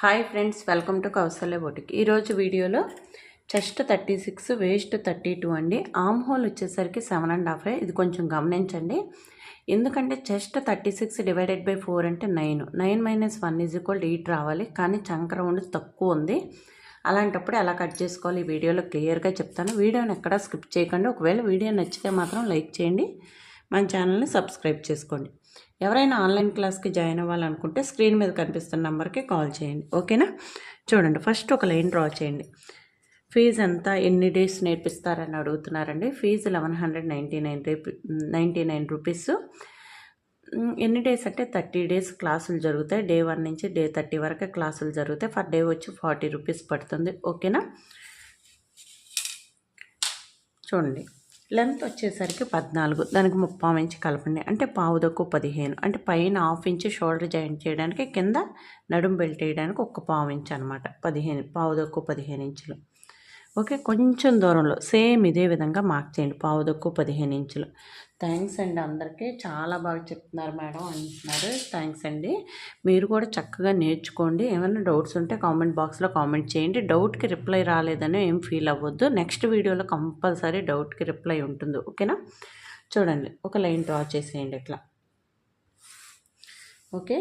Hi friends welcome to Kausalya boutique. ఈరోజు వీడియోలో chest thirty six waist thirty two అండి. Arm hole వచ్చేసరికి seven and half ఇది కొంచెం గమనించండి. ఎందుకంటే chest thirty six divided by four అంటే nine. Nine minus one is equal eight రావాలి. కానీ చంక రౌండ్ తక్కువ ఉంది. అలాంటప్పుడు ఎలా కట్ చేసుకోవాలి ఈ వీడియోలో క్లియర్గా చెప్తాను. వీడియోని ఎక్కడా స్కిప్ చేయకండి. ఒకవేళ వీడియో నచ్చితే మాత్రం లైక్ చేయండి. మన ఛానల్ని సబ్స్క్రైబ్ చేసుకోండి. ఎవరైనా ఆన్లైన్ క్లాస్కి జాయిన్ అవ్వాలనుకుంటే స్క్రీన్ మీద కనిపిస్తున్న నెంబర్కి కాల్ చేయండి. ఓకేనా? చూడండి ఫస్ట్ ఒక లైన్ డ్రా చేయండి. ఫీజు ఎంత ఎన్ని డేస్ నేర్పిస్తారని అడుగుతున్నారండి. Fee eleven hundred ninety nine ninety nine rupees. ఎన్ని డేస్ అంటే థర్టీ డేస్ క్లాసులు జరుగుతాయి. డే వన్ నుంచి డే థర్టీ వరకు క్లాసులు జరుగుతాయి. ఫర్ డే వచ్చి ఫార్టీ రూపీస్ పడుతుంది. ఓకేనా? చూడండి. లెంత్ వచ్చేసరికి పద్నాలుగు. దానికి ముప్పావు ఇంచు కలపండి. అంటే పావుదొక్కు పదిహేను. అంటే పైన హాఫ్ ఇంచు షోల్డర్ జాయింట్ చేయడానికి కింద నడుం బెల్ట్ వేయడానికి ఒక్క పావు ఇంచు అనమాట పదిహేను పావు పావుదొక్కు పదిహేను ఇంచులు. ఓకే కొంచెం దూరంలో సేమ్ ఇదే విధంగా మార్క్ చేయండి. పావు పావుదొక్కు పదిహేను ఇంచులు. థ్యాంక్స్ అండి అందరికీ. చాలా బాగా చెప్తున్నారు మేడం అంటున్నారు. థ్యాంక్స్ అండి. మీరు కూడా చక్కగా నేర్చుకోండి. ఏమైనా డౌట్స్ ఉంటే కామెంట్ బాక్స్లో కామెంట్ చేయండి. డౌట్కి రిప్లై రాలేదని ఏం ఫీల్ అవ్వద్దు. నెక్స్ట్ వీడియోలో కంపల్సరీ డౌట్కి రిప్లై ఉంటుంది. ఓకేనా? చూడండి. ఒక లైన్ డ్రా చేసేయండి ఇట్లా. ఓకే?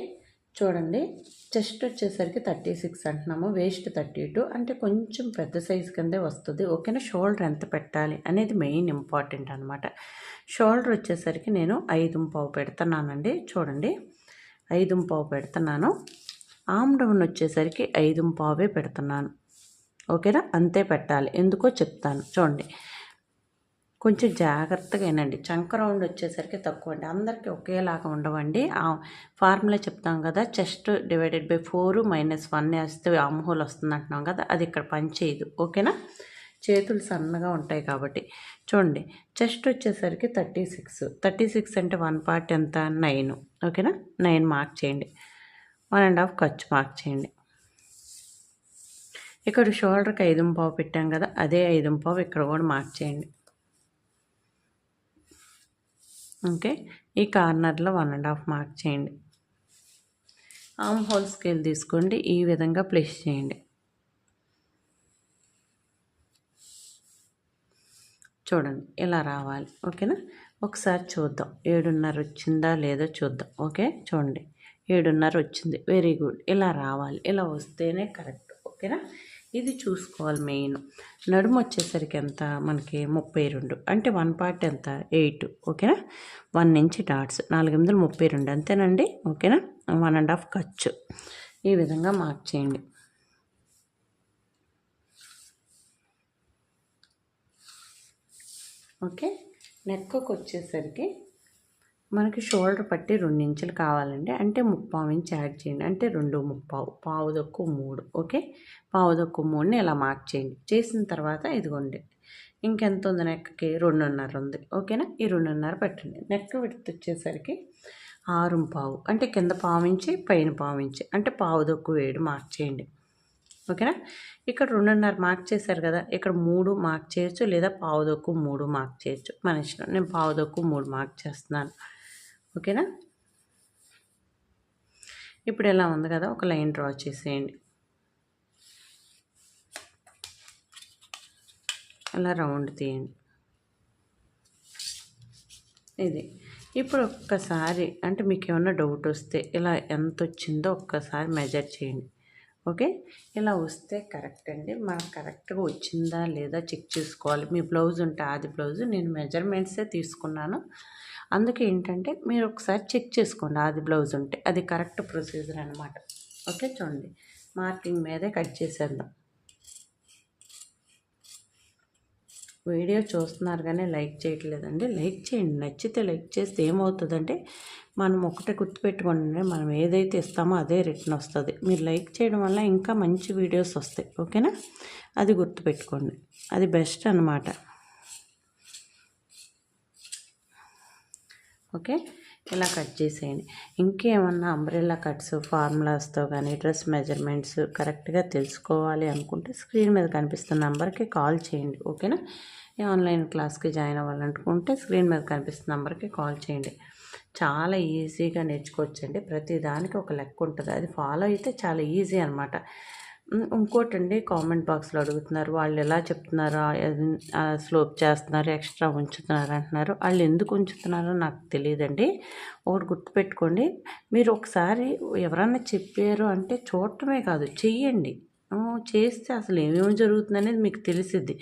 చూడండి. చెస్ట్ వచ్చేసరికి థర్టీ సిక్స్ అంటున్నాము. Waist thirty two. అంటే కొంచెం పెద్ద సైజు కిందే వస్తుంది. ఓకేనా? షోల్డర్ ఎంత పెట్టాలి అనేది మెయిన్ ఇంపార్టెంట్ అనమాట షోల్డర్ వచ్చేసరికి నేను ఐదు పావు పెడుతున్నానండి. చూడండి. ఐదు పావు పెడుతున్నాను. ఆమ్డౌన్ వచ్చేసరికి ఐదు పావే పెడుతున్నాను. ఓకేనా? అంతే పెట్టాలి. ఎందుకో చెప్తాను. చూడండి. కొంచెం జాగ్రత్తగా వినండి చంక రౌండ్ వచ్చేసరికి తక్కువ అండి అందరికీ ఒకేలాగా ఉండవండి. ఆ ఫార్ములా చెప్తాం కదా chest divided by four minus one వేస్తే ఆమ్హోల్ వస్తుంది అంటున్నాం కదా అది ఇక్కడ పనిచేయదు ఓకేనా? చేతులు సన్నగా ఉంటాయి కాబట్టి. చూడండి చెస్ట్ వచ్చేసరికి థర్టీ సిక్స్. థర్టీ సిక్స్ అంటే వన్ పార్ట్ ఎంత? నైన్. ఓకేనా? నైన్ మార్క్ చేయండి. వన్ అండ్ హాఫ్ ఖర్చు మార్క్ చేయండి. ఇక్కడ షోల్డర్కి ఐదు పావు పెట్టాం కదా అదే ఐదు పావు ఇక్కడ కూడా మార్క్ చేయండి. ఓకే? ఈ కార్నర్లో వన్ అండ్ హాఫ్ మార్క్ చేయండి. ఆమ్ హోల్ స్కేల్ తీసుకోండి. ఈ విధంగా ప్లేస్ చేయండి. చూడండి ఇలా రావాలి. ఓకేనా? ఒకసారి చూద్దాం. ఏడున్నర వచ్చిందా లేదో చూద్దాం. ఓకే? చూడండి. ఏడున్నర వచ్చింది. Very good. ఇలా రావాలి. ఇలా వస్తేనే కరెక్ట్. ఓకేనా? ఇది చూసుకోవాలి మెయిన్. నడుము వచ్చేసరికి ఎంత? మనకి ముప్పై రెండు. అంటే వన్ పార్ట్ ఎంత? ఎయిట్. ఓకేనా? వన్ నుంచి డాట్స్. నాలుగు ఎనిమిది ముప్పై రెండు. అంతేనండి? ఓకేనా? వన్ అండ్ హాఫ్ ఖర్చు. ఈ విధంగా మార్క్ చేయండి. ఓకే? నెక్కకు వచ్చేసరికి మనకి షోల్డర్ పట్టి రెండు ఇంచులు కావాలండి. అంటే ముప్పావు ఇంచు యాడ్ చేయండి. అంటే రెండు ముప్పావు పావు దొక్కు మూడు ఓకే? పావు దొక్కు మూడుని ఇలా మార్క్ చేయండి. చేసిన తర్వాత ఇదిగోండి. ఇంకెంత ఉంది నెక్కి? రెండున్నర ఉంది ఓకేనా? ఈ రెండున్నర పెట్టండి. నెక్ విడత వచ్చేసరికి ఆరు పావు అంటే కింద పావించి పైన పావించి అంటే పావు దొక్కు వేడి మార్క్ చేయండి ఓకేనా? ఇక్కడ రెండున్నర మార్క్ చేశారు కదా ఇక్కడ మూడు మార్క్ చేయొచ్చు లేదా పావు దొక్కు మూడు మార్క్ చేయొచ్చు. మన ఇష్టం. నేను పావు దొక్కు మూడు మార్క్ చేస్తున్నాను. ఓకేనా? ఇప్పుడు ఎలా ఉంది కదా ఒక లైన్ డ్రా చేసేయండి. అలా రౌండ్ తీయండి. ఇది. ఇప్పుడు ఒక్కసారి అంటే మీకు ఏమన్నా డౌట్ వస్తే ఇలా ఎంత వచ్చిందో ఒక్కసారి మెజర్ చేయండి. ఓకే? ఇలా వస్తే కరెక్ట్ అండి. మనకు కరెక్ట్గా వచ్చిందా లేదా చెక్ చేసుకోవాలి. మీ బ్లౌజ్ ఉంటే అది బ్లౌజ్ నేను మెజర్మెంట్సే తీసుకున్నాను. అందుకే ఏంటంటే మీరు ఒకసారి చెక్ చేసుకోండి అది బ్లౌజ్ ఉంటే. అది కరెక్ట్ ప్రొసీజర్ అనమాట ఓకే చూడండి. మార్కింగ్ మీదే కట్ చేసేద్దాం. వీడియో చూస్తున్నారు కానీ లైక్ చేయట్లేదండి. లైక్ చేయండి. నచ్చితే లైక్ చేస్తే ఏమవుతుందంటే మనం ఒకటే గుర్తుపెట్టుకోండి మనం ఏదైతే ఇస్తామో అదే రిటర్న్ వస్తుంది. మీరు లైక్ చేయడం వల్ల ఇంకా మంచి వీడియోస్ వస్తాయి. ఓకేనా? అది గుర్తుపెట్టుకోండి. అది బెస్ట్ అనమాట ఓకే? ఇలా కట్ చేసేయండి. ఇంకేమన్నా అంబ్రెల్లా కట్స్ ఫార్ములాస్తో కానీ డ్రెస్ మెజర్మెంట్స్ కరెక్ట్గా తెలుసుకోవాలి అనుకుంటే స్క్రీన్ మీద కనిపిస్తున్న నెంబర్కి కాల్ చేయండి. ఓకేనా? ఆన్లైన్ క్లాస్కి జాయిన్ అవ్వాలనుకుంటే స్క్రీన్ మీద కనిపిస్తున్న నెంబర్కి కాల్ చేయండి. చాలా ఈజీగా నేర్చుకోవచ్చండి. ప్రతి దానికి ఒక లెక్క ఉంటుంది. అది ఫాలో అయితే చాలా ఈజీ అనమాట ఇంకోటండి కామెంట్ బాక్స్లో అడుగుతున్నారు వాళ్ళు ఎలా చెప్తున్నారో స్లోప్ చేస్తున్నారు ఎక్స్ట్రా ఉంచుతున్నారు అంటున్నారు. వాళ్ళు ఎందుకు ఉంచుతున్నారో నాకు తెలియదండి. ఒకటి గుర్తుపెట్టుకోండి మీరు ఒకసారి ఎవరన్నా చెప్పారు అంటే చూడటమే కాదు చెయ్యండి. చేస్తే అసలు ఏమేమి జరుగుతుంది అనేది మీకు తెలిసిద్ది.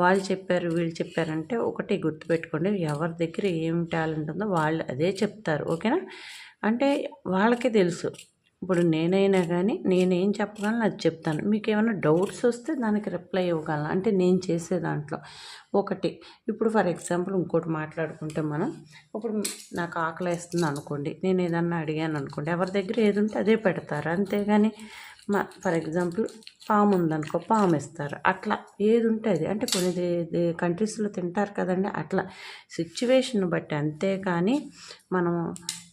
వాళ్ళు చెప్పారు వీళ్ళు చెప్పారంటే ఒకటి గుర్తుపెట్టుకోండి ఎవరి దగ్గర ఏం టాలెంట్ ఉందో వాళ్ళు అదే చెప్తారు ఓకేనా? అంటే వాళ్ళకే తెలుసు. ఇప్పుడు నేనైనా కానీ నేనేం చెప్పగలను అది చెప్తాను. మీకు ఏమైనా డౌట్స్ వస్తే దానికి రిప్లై ఇవ్వగలను. అంటే నేను చేసే దాంట్లో ఒకటి. ఇప్పుడు ఫర్ ఎగ్జాంపుల్ ఇంకోటి మాట్లాడుకుంటే మనం ఇప్పుడు నాకు ఆకలి వేస్తుంది అనుకోండి నేను ఏదన్నా అడిగాను అనుకోండి ఎవరి దగ్గర ఏది ఉంటే అదే పెడతారు. అంతేగాని మా ఫర్ ఎగ్జాంపుల్ పాము ఉందనుకో పాము ఇస్తారు. అట్లా ఏది అది. అంటే కొన్ని కంట్రీస్లో తింటారు కదండి అట్లా. సిచ్యువేషన్ బట్టి అంతే కానీ మనం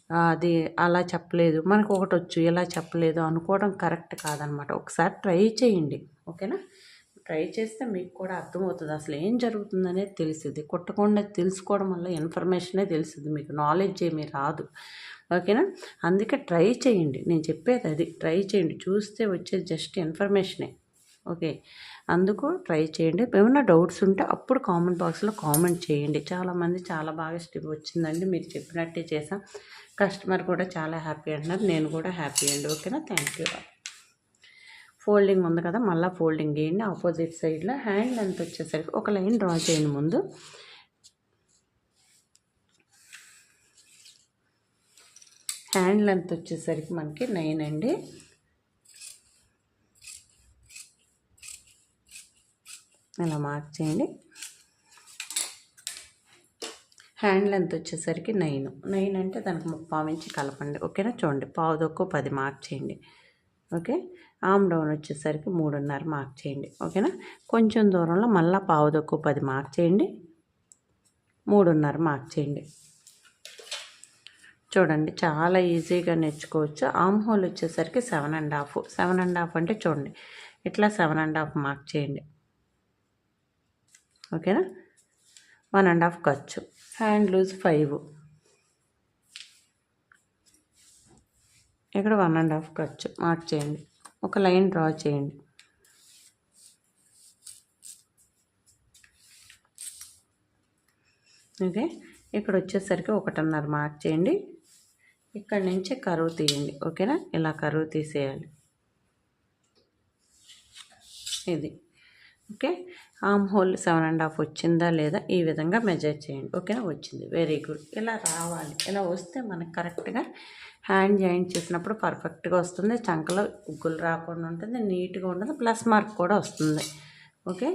అది అలా చెప్పలేదు. మనకు ఒకటి వచ్చు ఇలా చెప్పలేదు అనుకోవడం కరెక్ట్ కాదనమాట. ఒకసారి ట్రై చేయండి. ఓకేనా? ట్రై చేస్తే మీకు కూడా అర్థమవుతుంది. అసలు ఏం జరుగుతుందనే తెలిసింది కొట్టకుండా తెలుసుకోవడం వల్ల ఇన్ఫర్మేషనే తెలిసింది మీకు. నాలెడ్జ్ ఏమీ రాదు. ఓకేనా? అందుకే ట్రై చేయండి. నేను చెప్పేది అది. ట్రై చేయండి. చూస్తే వచ్చేది జస్ట్ ఇన్ఫర్మేషనే. ఓకే. అందుకు ట్రై చేయండి. ఏమైనా డౌట్స్ ఉంటే అప్పుడు కామెంట్ బాక్స్లో కామెంట్ చేయండి. చాలామంది చాలా బాగా స్టిప్ వచ్చిందండి. మీరు చెప్పినట్టే చేసాం కస్టమర్ కూడా చాలా హ్యాపీ అంటున్నారు. నేను కూడా హ్యాపీ అండి. ఓకేనా? Thank you. ఫోల్డింగ్ ఉంది కదా? మళ్ళీ ఫోల్డింగ్ వేయండి ఆపోజిట్ సైడ్లో హ్యాండ్ లెంత్ వచ్చేసరికి ఒక లైన్ డ్రా చేయండి ముందు. హ్యాండ్ లెంత్ వచ్చేసరికి మనకి నైన్ అండి. ఇలా మార్క్ చేయండి. హ్యాండ్ లెంత్ వచ్చేసరికి నైన్. నైన్ అంటే దానికి ముప్పావు ఇంచి కలపండి. ఓకేనా? చూడండి. పావు దొక్కు పది మార్క్ చేయండి. ఓకే? ఆమ్ డౌన్ వచ్చేసరికి మూడున్నర మార్క్ చేయండి. ఓకేనా? కొంచెం దూరంలో మళ్ళీ పావు దొక్కు పది మార్క్ చేయండి. మూడున్నర మార్క్ చేయండి. చూడండి. చాలా ఈజీగా నేర్చుకోవచ్చు. ఆమ్ హోల్ వచ్చేసరికి seven and half. Seven and half అంటే చూడండి. ఇట్లా సెవెన్ అండ్ హాఫ్ మార్క్ చేయండి. ఓకేనా? వన్ అండ్ హాఫ్ ఖర్చు. Hand loose five. ఇక్కడ వన్ అండ్ హాఫ్ ఖర్చు. మార్క్ చేయండి. ఒక లైన్ డ్రా చేయండి. ఓకే? ఇక్కడ వచ్చేసరికి ఒకటిన్నర మార్క్ చేయండి. ఇక్కడ నుంచి కరువు తీయండి. ఓకేనా? ఇలా కరువు తీసేయాలి. ఇది. Okay? Armhole seven and half వచ్చిందా లేదా ఈ విధంగా మెజర్ చేయండి. ఓకేనా? వచ్చింది. Very good. ఇలా రావాలి. ఇలా వస్తే మనకు కరెక్ట్గా హ్యాండ్ జాయింట్ చేసినప్పుడు పర్ఫెక్ట్గా వస్తుంది. చంకలో ఉగ్గులు రాకుండా ఉంటుంది నీట్గా ఉంటుంది ప్లస్ మార్క్ కూడా వస్తుంది. ఓకే?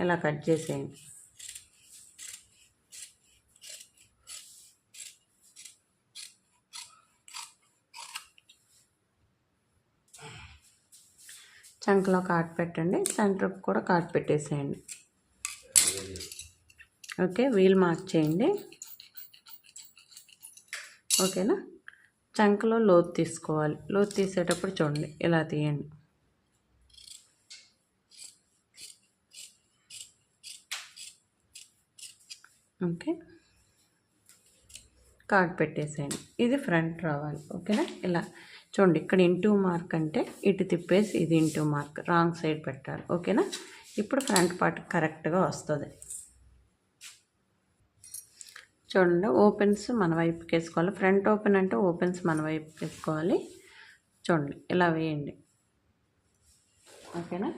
ఇలా కట్ చేసేయండి. చంకలో కాట్ పెట్టండి సెంటర్ కూడా కాట్ పెట్టేసేయండి. ఓకే వీల్ మార్క్ చేయండి. ఓకేనా? చంకలో లోతు తీసుకోవాలి. లోతు తీసేటప్పుడు చూడండి ఇలా తీయండి. ఓకే. కార్డ్ పెట్టేసేయండి. ఇది ఫ్రంట్ రావాలి. ఓకేనా? ఇలా. చూడండి ఇక్కడ ఇంటూ మార్క్ అంటే ఇటు తిప్పేసి ఇది ఇంటూ మార్క్ రాంగ్ సైడ్ పెట్టాలి ఓకేనా? ఇప్పుడు ఫ్రంట్ పార్ట్ కరెక్ట్గా వస్తుంది. చూడండి ఓపెన్స్ మన వైపుకి వేసుకోవాలి. ఫ్రంట్ ఓపెన్ అంటే ఓపెన్స్ మన వైపుకి వేసుకోవాలి. చూడండి ఇలా వేయండి. ఓకేనా?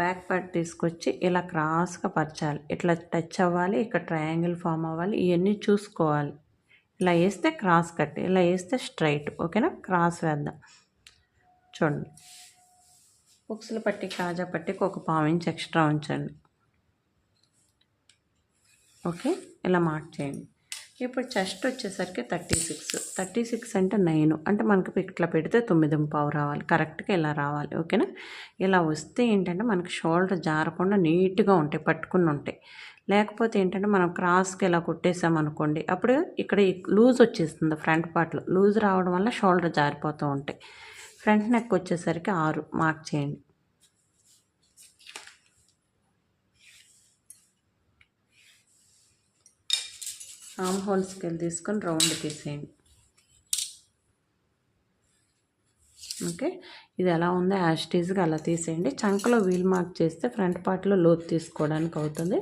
బ్యాక్ పార్ట్ తీసుకొచ్చి ఇలా క్రాస్గా పరచాలి. ఇట్లా టచ్ అవ్వాలి ఇక్కడ ట్రయాంగిల్ ఫామ్ అవ్వాలి ఇవన్నీ చూసుకోవాలి. ఇలా వేస్తే క్రాస్ కట్ ఇలా వేస్తే స్ట్రైట్ ఓకేనా క్రాస్ వేద్దాం. చూడండి. బుక్స్ల పట్టి కాజా పట్టికి ఒక పావు ఇంచ్ ఎక్స్ట్రా ఉంచండి. ఓకే ఇలా మార్క్ చేయండి. ఇప్పుడు చెస్ట్ వచ్చేసరికి థర్టీ సిక్స్ థర్టీ సిక్స్ అంటే నైన్ అంటే మనకి ఇట్లా పెడితే తొమ్మిది పావు రావాలి. కరెక్ట్గా ఇలా రావాలి. ఓకేనా ఇలా వస్తే ఏంటంటే మనకి షోల్డర్ జారకుండా నీట్గా ఉంటాయి పట్టుకుని ఉంటాయి. లేకపోతే ఏంటంటే మనం క్రాస్కి ఇలా కుట్టేసామనుకోండి అప్పుడు ఇక్కడ లూజ్ వచ్చేస్తుంది ఫ్రంట్ పార్ట్లో. లూజ్ రావడం వల్ల షోల్డర్ జారిపోతూ ఉంటాయి. ఫ్రంట్ నెక్ వచ్చేసరికి ఆరు. మార్క్ చేయండి. ఆమ్ హోల్ స్కేల్ తీసుకొని రౌండ్ తీసేయండి. ఓకే? ఇది ఎలా ఉందో యాస్టీజ్గా అలా తీసేయండి. చంకలో వీల్ మార్క్ చేస్తే ఫ్రంట్ పార్ట్లో లోతు తీసుకోవడానికి అవుతుంది.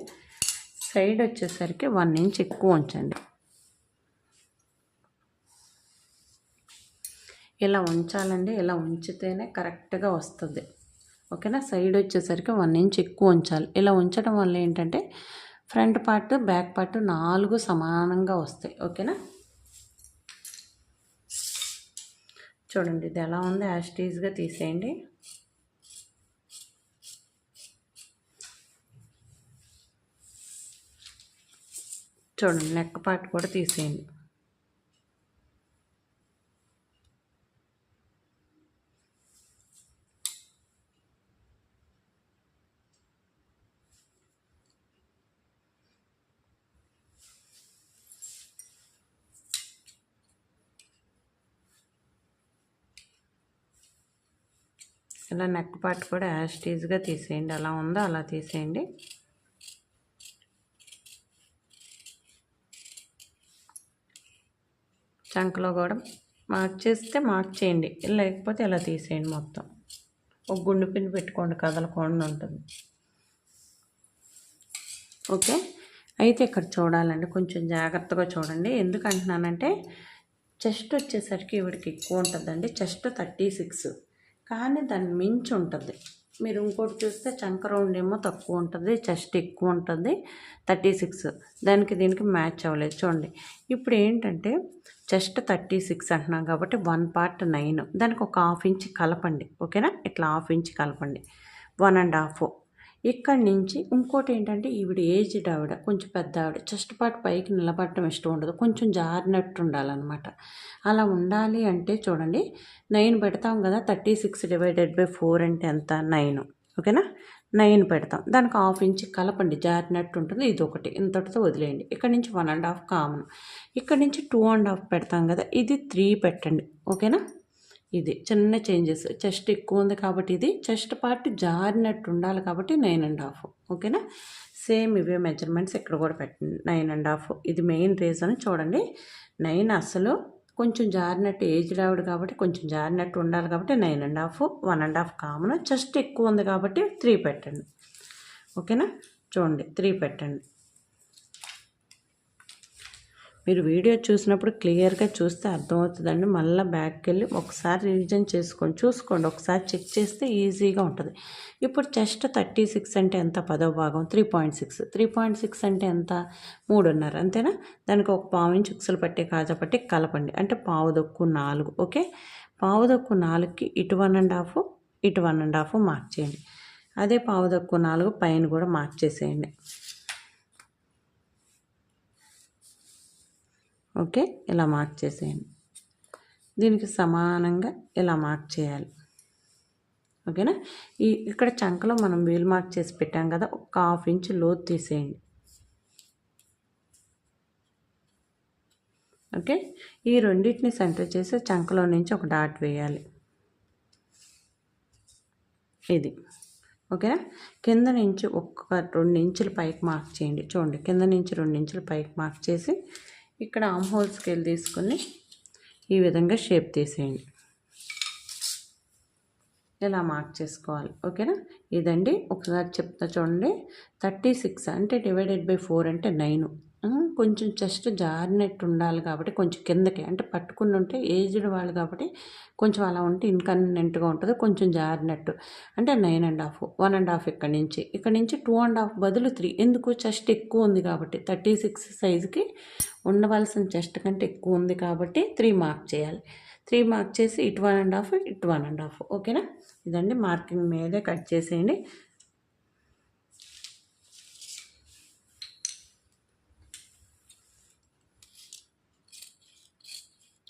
సైడ్ వచ్చేసరికి వన్ ఇంచ్ ఎక్కువ ఉంచండి. ఇలా ఉంచాలండి ఇలా ఉంచితేనే కరెక్ట్గా వస్తుంది. ఓకేనా? సైడ్ వచ్చేసరికి వన్ ఇంచ్ ఎక్కువ ఉంచాలి. ఇలా ఉంచడం వల్ల ఏంటంటే ఫ్రంట్ పార్ట్ బ్యాక్ పార్ట్ నాలుగు సమానంగా వస్తాయి. ఓకేనా? చూడండి ఇది ఎలా ఉంది? యాస్టీజ్గా తీసేయండి. చూడండి నెక్ పార్ట్ కూడా తీసేయండి. ఇలా నెక్ పార్ట్ కూడా యాస్టీజ్గా తీసేయండి. అలా ఉందో అలా తీసేయండి. చంకలో కూడా మార్క్ చేస్తే మార్క్ చేయండి లేకపోతే ఇలా తీసేయండి మొత్తం. ఒక గుండు పిన్ పెట్టుకోండి కదలకుండా ఉంటుంది. ఓకే? అయితే ఇక్కడ చూడాలండి. కొంచెం జాగ్రత్తగా చూడండి. ఎందుకు అంటున్నానంటే చెస్ట్ వచ్చేసరికి ఇవిడికి ఎక్కువ ఉంటుందండి. Chest thirty six. కానీ దాన్ని మించి ఉంటుంది. మీరు ఇంకోటి చూస్తే చంక రౌండ్ ఏమో తక్కువ ఉంటుంది. చెస్ట్ ఎక్కువ ఉంటుంది. Thirty six. దానికి దీనికి మ్యాచ్ అవ్వలేదు. చూడండి. ఇప్పుడు ఏంటంటే జస్ట్ థర్టీ సిక్స్ అంటున్నాం కాబట్టి వన్ పార్ట్ నైన్. దానికి ఒక హాఫ్ ఇంచ్ కలపండి ఓకేనా? ఇట్లా హాఫ్ ఇంచ్ కలపండి. One and half. ఇక్కడి నుంచి ఇంకోటి ఏంటంటే ఈవిడ ఏజ్డ్ ఆవిడ కొంచెం పెద్ద ఆవిడ చెస్ట్ పార్ట్ పైకి నిలబడటం ఇష్టం ఉండదు. కొంచెం జారినట్టు ఉండాలన్నమాట. అలా ఉండాలి అంటే చూడండి నైన్ పెడతాం కదా thirty six divided by four అంటే ఎంత? నైన్ ఓకేనా? నైన్ పెడతాం. దానికి హాఫ్ ఇంచ్ కలపండి. జారినట్టు ఉంటుంది. ఇది ఒకటి ఇంతటితో వదిలేయండి. ఇక్కడ నుంచి వన్ అండ్ హాఫ్ కామన్. ఇక్కడ నుంచి టూ అండ్ హాఫ్ పెడతాం కదా. ఇది త్రీ పెట్టండి. ఓకేనా? ఇది చిన్న చేంజెస్. చెస్ట్ ఎక్కువ ఉంది కాబట్టి ఇది. చెస్ట్ పార్ట్ జారినట్టు ఉండాలి కాబట్టి నైన్ అండ్ హాఫ్. ఓకేనా? సేమ్ ఇవే మెజర్మెంట్స్ ఇక్కడ కూడా పెట్టండి. Nine and half. ఇది మెయిన్ రీజన్. చూడండి. నైన్ అసలు కొంచెం జారినట్టు ఏజ్డ్ ఆవిడ కాబట్టి కొంచెం జారినట్టు ఉండాలి కాబట్టి nine and half one and half common. Just ఎక్కువ ఉంది కాబట్టి త్రీ పెట్టండి. ఓకేనా? చూడండి త్రీ పెట్టండి. మీరు వీడియో చూసినప్పుడు క్లియర్గా చూస్తే అర్థమవుతుందండి. మళ్ళీ బ్యాక్కి వెళ్ళి ఒకసారి రివిజన్ చేసుకొని చూసుకోండి. ఒకసారి చెక్ చేస్తే ఈజీగా ఉంటుంది. ఇప్పుడు చెస్ట్ థర్టీ సిక్స్ అంటే ఎంత? పదో భాగం. Three point six. Three point six అంటే ఎంత? మూడున్నర. అంతేనా? దానికి ఒక పావు ఇంచు ఉక్సులు పట్టే కాజా పట్టి కలపండి. అంటే పావు దొక్కు నాలుగు. ఓకే? పావు దొక్కు నాలుగుకి ఇటు వన్ అండ్ హాఫ్ ఇటు వన్ అండ్ హాఫ్ మార్క్ చేయండి. అదే పావు దొక్కు నాలుగు పైన కూడా మార్క్ చేసేయండి. ఓకే? ఇలా మార్క్ చేసేయండి. దీనికి సమానంగా ఇలా మార్క్ చేయాలి. ఓకేనా? ఈ ఇక్కడ చంకలో మనం వీల్ మార్క్ చేసి పెట్టాం కదా ఒక హాఫ్ ఇంచ్ లోతు తీసేయండి. ఓకే? ఈ రెండింటిని సెంటర్ చేసి చంకలో నుంచి ఒక డాట్ వేయాలి. ఇది. ఓకేనా? కింద నుంచి ఒక్క రెండు ఇంచులు పైకి మార్క్ చేయండి. చూడండి కింద నుంచి రెండు ఇంచులు పైకి మార్క్ చేసి ఇక్కడ ఆమ్ హోల్ స్కేల్ తీసుకొని ఈ విధంగా షేప్ తీసేయండి. ఇలా మార్క్ చేసుకోవాలి. ఓకేనా? ఇదండి. ఒకసారి చెప్తా చూడండి. థర్టీ సిక్స్ అంటే డివైడెడ్ బై ఫోర్ అంటే నైన్ కొంచెం జస్ట్ జారినట్టు ఉండాలి కాబట్టి కొంచెం కిందకి అంటే పట్టుకుని ఉంటే ఏజ్డ్ వాళ్ళు కాబట్టి కొంచెం అలా ఉంటే ఇన్కన్వీనియంట్గా ఉంటుంది కొంచెం జారినట్టు. అంటే nine and half one and half ఇక్కడ నుంచి. ఇక్కడ నుంచి టూ అండ్ హాఫ్ బదులు త్రీ ఎందుకు? చెస్ట్ ఎక్కువ ఉంది కాబట్టి. థర్టీ సిక్స్ సైజుకి ఉండవలసిన చెస్ట్ కంటే ఎక్కువ ఉంది కాబట్టి త్రీ మార్క్ చేయాలి. త్రీ మార్క్ చేసి ఇటు వన్ అండ్ హాఫ్ ఇటు వన్ అండ్ హాఫ్ ఓకేనా ఇదండి మార్కింగ్ మీదే కట్ చేసేయండి.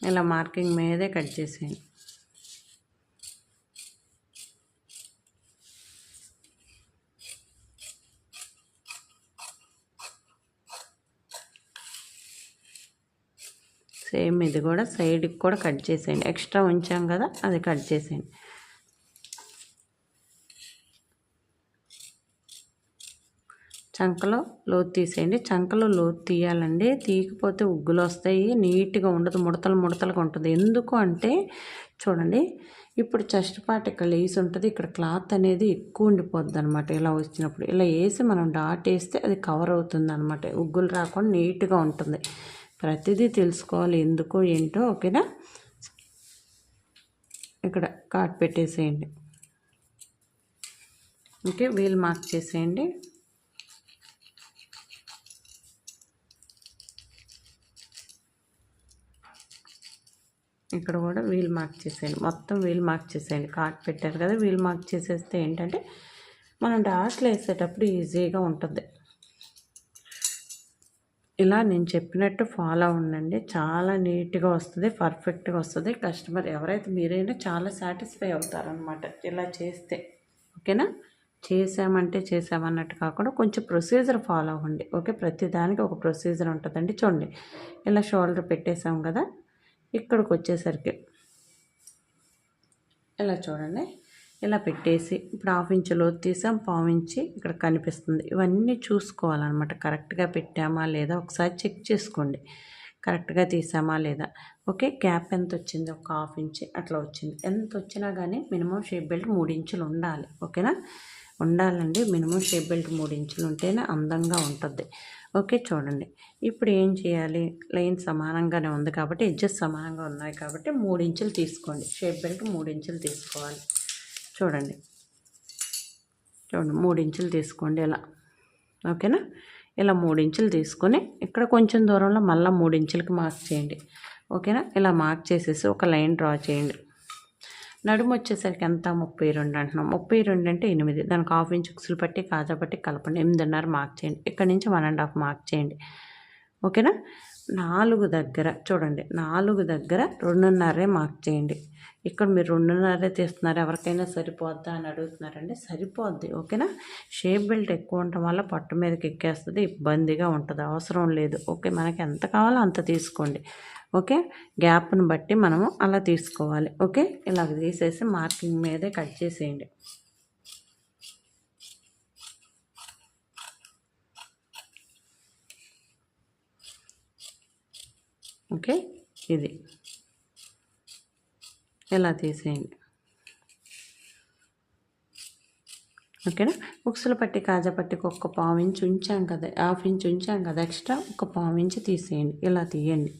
ఇలా మార్కింగ్ మీదే కట్ చేసేయండి. సేమ్ ఇది కూడా సైడ్కి కూడా కట్ చేసేయండి. ఎక్స్ట్రా ఉంచాం కదా అది కట్ చేసేయండి. చంకలో లోతు తీసేయండి. చంకలో లోతు తీయాలండి. తీయకపోతే ఉగ్గులు వస్తాయి. నీట్గా ఉండదు. ముడతలు ముడతలుగా ఉంటుంది. ఎందుకు అంటే చూడండి ఇప్పుడు చెస్ట్ పార్ట్ ఇక్కడ లేసి ఉంటుంది. ఇక్కడ క్లాత్ అనేది ఎక్కువ ఉండిపోద్ది అనమాట ఇలా వచ్చినప్పుడు. ఇలా వేసి మనం డాట్ వేస్తే అది కవర్ అవుతుంది అనమాట ఉగ్గులు రాకుండా నీట్గా ఉంటుంది. ప్రతిదీ తెలుసుకోవాలి. ఎందుకో ఏంటో ఓకేనా? ఇక్కడ కాట్ పెట్టేసేయండి. ఓకే వీల్ మార్క్ చేసేయండి. ఇక్కడ కూడా వీల్ మార్క్ చేసేయండి. మొత్తం వీల్ మార్క్ చేసేయండి. కార్డ్ పెట్టారు కదా వీల్ మార్క్ చేసేస్తే ఏంటంటే మనం డాట్లు వేసేటప్పుడు ఈజీగా ఉంటుంది. ఇలా నేను చెప్పినట్టు ఫాలో ఉండండి చాలా నీట్గా వస్తుంది పర్ఫెక్ట్గా వస్తుంది. కస్టమర్ ఎవరైతే మీరైనా చాలా సాటిస్ఫై అవుతారనమాట ఇలా చేస్తే. ఓకేనా? చేసామంటే చేసామన్నట్టు కాకుండా కొంచెం ప్రొసీజర్ ఫాలో అవ్వండి. ఓకే? ప్రతిదానికి ఒక ప్రొసీజర్ ఉంటుందండి. చూడండి. ఇలా షోల్డర్ పెట్టేసాం కదా. ఇక్కడికి వచ్చేసరికి ఇలా చూడండి. ఇలా పెట్టేసి ఇప్పుడు హాఫ్ ఇంచ్ లోతు తీసాం పావు ఇంచి ఇక్కడ కనిపిస్తుంది. ఇవన్నీ చూసుకోవాలన్నమాట. కరెక్ట్గా పెట్టామా లేదా ఒకసారి చెక్ చేసుకోండి. కరెక్ట్గా తీసామా లేదా. ఓకే క్యాప్ ఎంత వచ్చింది? ఒక హాఫ్ ఇంచ్ అట్లా వచ్చింది. ఎంత వచ్చినా కానీ మినిమం షేప్ బెల్ట్ మూడు ఇంచులు ఉండాలి. ఓకేనా? ఉండాలండి. మినిమం షేప్ బెల్ట్ మూడు ఇంచులు ఉంటేనే అందంగా ఉంటుంది. ఓకే చూడండి. ఇప్పుడు ఏం చేయాలి? లైన్ సమానంగానే ఉంది కాబట్టి ఎడ్జెస్ సమానంగా ఉన్నాయి కాబట్టి మూడు ఇంచులు తీసుకోండి. షేప్ బెల్ట్ మూడు ఇంచులు తీసుకోవాలి. చూడండి. చూడండి మూడు ఇంచులు తీసుకోండి ఇలా. ఓకేనా? ఇలా మూడు ఇంచులు తీసుకొని ఇక్కడ కొంచెం దూరంలో మళ్ళీ మూడు ఇంచులకి మార్క్ చేయండి. ఓకేనా? ఇలా మార్క్ చేసేసి ఒక లైన్ డ్రా చేయండి. నడుము వచ్చేసరికి ఎంత? ముప్పై రెండు అంటున్నాం. ముప్పై రెండు అంటే ఎనిమిది. దానికి హాఫ్ ఇంచ్ ఉక్సులు పట్టి కాజా పట్టి కలపండి. ఎనిమిదిన్నర మార్క్ చేయండి. ఇక్కడ నుంచి వన్ అండ్ హాఫ్ మార్క్ చేయండి. ఓకేనా? నాలుగు దగ్గర చూడండి. నాలుగు దగ్గర రెండున్నరే మార్క్ చేయండి. ఇక్కడ మీరు రెండున్నరే తీస్తున్నారు. ఎవరికైనా సరిపోద్దా అని అడుగుతున్నారండి. సరిపోద్ది. ఓకేనా? షేప్ బెల్ట్ ఎక్కువ ఉండటం వల్ల పట్టు మీదకి ఎక్కేస్తుంది. ఇబ్బందిగా ఉంటుంది. అవసరం లేదు. ఓకే మనకి ఎంత కావాలో అంత తీసుకోండి. ఓకే? గ్యాప్ను బట్టి మనము అలా తీసుకోవాలి. ఓకే? ఇలా తీసేసి మార్కింగ్ మీదే కట్ చేసేయండి. ఓకే? ఇది. ఇలా తీసేయండి. ఓకేనా? ఉక్సులు పట్టి కాజా పట్టికి ఒక్క పావు ఇంచు ఉంచాం కదా హాఫ్ ఇంచ్ ఉంచాం కదా ఎక్స్ట్రా ఒక పావు ఇంచు తీసేయండి. ఇలా తీయండి.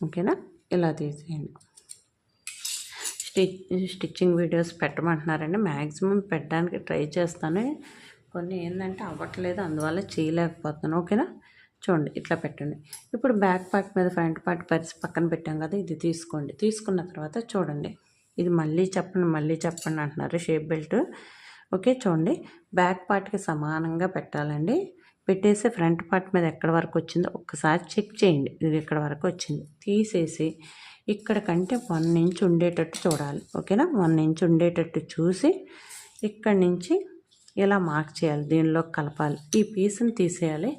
ఓకేనా? ఇలా తీసేయండి. స్టిచ్ స్టిచ్చింగ్ వీడియోస్ పెట్టమంటున్నారండి. మ్యాక్సిమం పెట్టడానికి ట్రై చేస్తాను. కొన్ని ఏంటంటే అవ్వట్లేదు అందువల్ల చేయలేకపోతున్నాను. ఓకేనా? చూడండి ఇట్లా పెట్టండి. ఇప్పుడు బ్యాక్ పార్ట్ మీద ఫ్రంట్ పార్ట్ పరిచి పక్కన పెట్టాం కదా ఇది తీసుకోండి. తీసుకున్న తర్వాత చూడండి. ఇది మళ్ళీ చెప్పండి మళ్ళీ చెప్పండి అంటున్నారు. Shape belt. ఓకే చూడండి. బ్యాక్ పార్ట్కి సమానంగా పెట్టాలండి. పెట్టేసి ఫ్రంట్ పార్ట్ మీద ఎక్కడ వరకు వచ్చిందో ఒక్కసారి చెక్ చేయండి. ఇది ఇక్కడ వరకు వచ్చింది? తీసేసి ఇక్కడ కంటే వన్ ఇంచ్ ఉండేటట్టు చూడాలి. ఓకేనా? వన్ ఇంచ్ ఉండేటట్టు చూసి ఇక్కడి నుంచి ఇలా మార్క్ చేయాలి. దీనిలో కలపాలి. ఈ పీస్ని తీసేయాలి.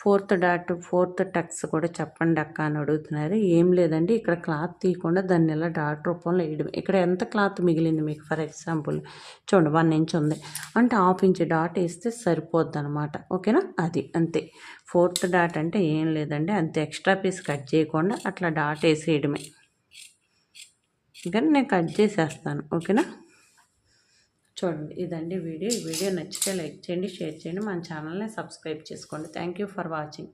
ఫోర్త్ డాట్ ఫోర్త్ టక్స్ కూడా చెప్పండి అక్క అని అడుగుతున్నారు. ఏం లేదండి ఇక్కడ క్లాత్ తీయకుండా దాన్ని ఇలా డాట్ రూపంలో వేయడం ఇక్కడ ఎంత క్లాత్ మిగిలింది మీకు? ఫర్ ఎగ్జాంపుల్ చూడండి వన్ ఇంచ్ ఉంది. అంటే హాఫ్ ఇంచ్ డాట్ వేస్తే సరిపోద్ది అనమాట ఓకేనా? అది అంతే. ఫోర్త్ డాట్ అంటే ఏం లేదండి అంతే. ఎక్స్ట్రా పీస్ కట్ చేయకుండా అట్లా డాట్ వేసేయడమే. కానీ నేను కట్ చేసేస్తాను. ఓకేనా? చూడండి ఇదండి వీడియో. ఈ వీడియో నచ్చితే లైక్ చేయండి షేర్ చేయండి. మన ఛానల్ని సబ్స్క్రైబ్ చేసుకోండి. Thank you for watching.